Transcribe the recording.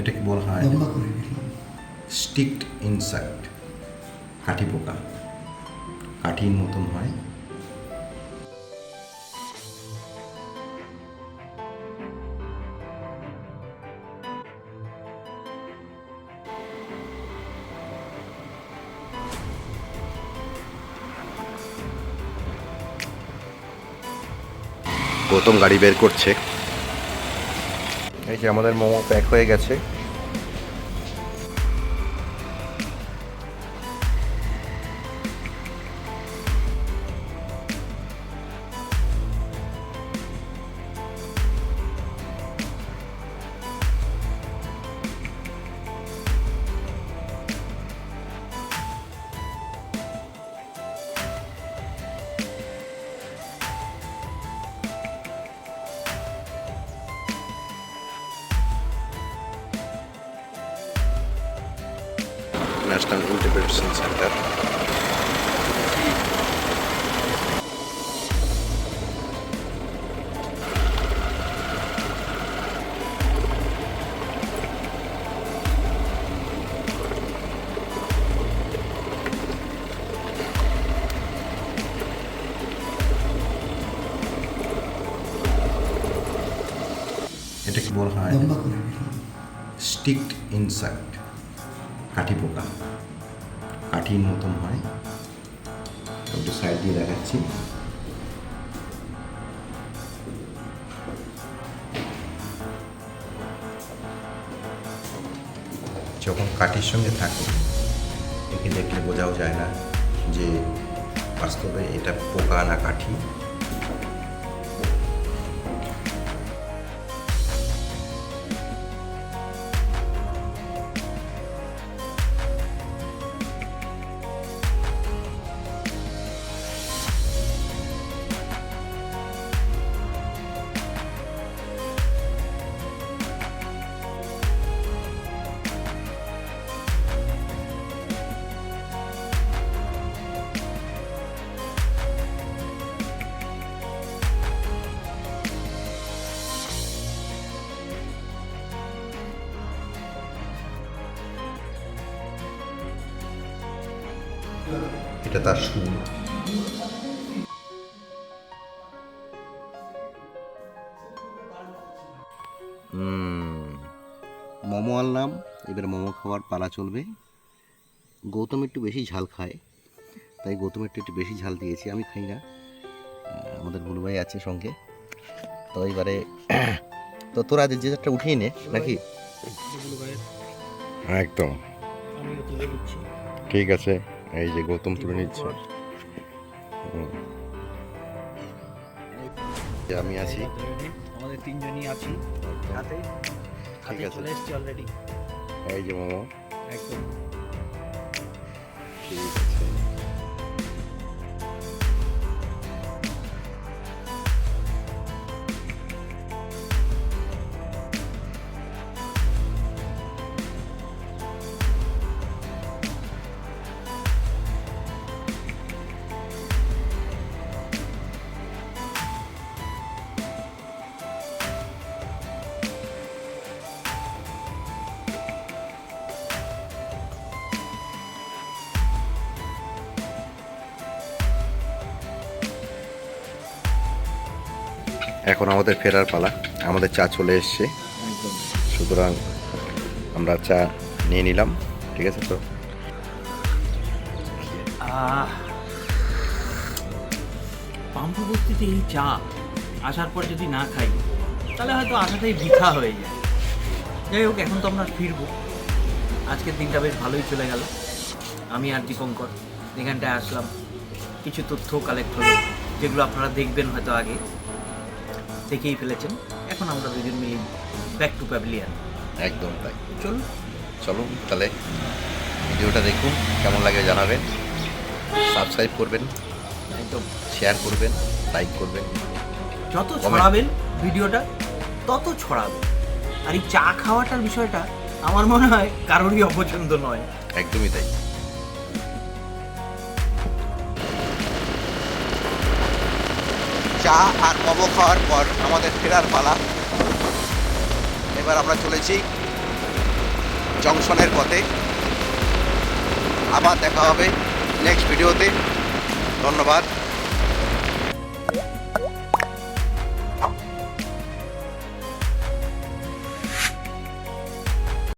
এটাকে বলা হয় লম্বা করে নিলাম স্টিকড ইনসেক্ট কাঠি পোকা। কাঠির মতন হয়। গৌতম গাড়ি বের করছে। এই যে আমাদের মোমো প্যাক হয়ে গেছে। ন্যাশনাল ইন্টারপ্রিটেশন সেন্টার এটাকে বলা হয় লম্বা করে নিলাম স্টিকড ইনসেক্ট কাঠি পোকা। কাঠির মতন হয়। একটু সাইড দিয়ে দেখাচ্ছি। যখন কাঠির সঙ্গে থাকে, একে দেখলে বোঝাও যায় না যে বাস্তবে এটা পোকা না কাঠি। এটা তার সুর মোমো আনলাম এবার মোমো খাওয়ার পালা চলবে। গৌতম একটু বেশি ঝাল খায় তাই গৌতম একটু একটু বেশি ঝাল দিয়েছি আমি খাই না। আমাদের বুলু ভাই আছে সঙ্গে। তো এবারে তো তোরা যে যারটা উঠিয়ে নে নাকি? একদম। ঠিক আছে। এই যে গৌতম তুলে নিচ্ছে। আমি আছি। আমাদের তিনজনই আছি। হাতে হাতে। চলে এসেছি অলরেডি এই যে মামা। একদম। ঠিক এখন আমাদের ফেরার পালা। আমাদের চা চলে এসছে। সুতরাং আমরা চা নিয়ে নিলাম, ঠিক আছে তো? আহ এই চা আসার পর যদি না খাই, তাহলে হয়তো আসাটাই বৃথা হয়ে যায়। যাই হোক, এখন তো আমরা ফিরবো। আজকের দিনটা বেশ ভালোই চলে গেল। আমি আর দীপঙ্কর এখানটায় আসলাম। কিছু তথ্য কালেক্ট হলো, যেগুলো আপনারা দেখবেন হয়তো আগে। দেখেই ফেলেছেন। এখন আমরা দুজন মিলে ব্যাক টু প্যাভিলিয়ান একদম তাই। চল চলুন তাহলে ভিডিওটা দেখুন কেমন লাগে জানাবেন। সাবস্ক্রাইব করবেন একদম। শেয়ার করবেন লাইক করবেন। যত ছড়াবেন ভিডিওটা তত ছড়াবে আর এই চা খাওয়াটার বিষয়টা আমার মনে হয় কারোরই অপছন্দ নয়। একদমই তাই। চা আর মোমো খাওয়ার পর আমাদের ফেরার পালা। এবার আমরা চলেছি জংশনের পথে। আবার দেখা হবে নেক্সট ভিডিওতে। ধন্যবাদ।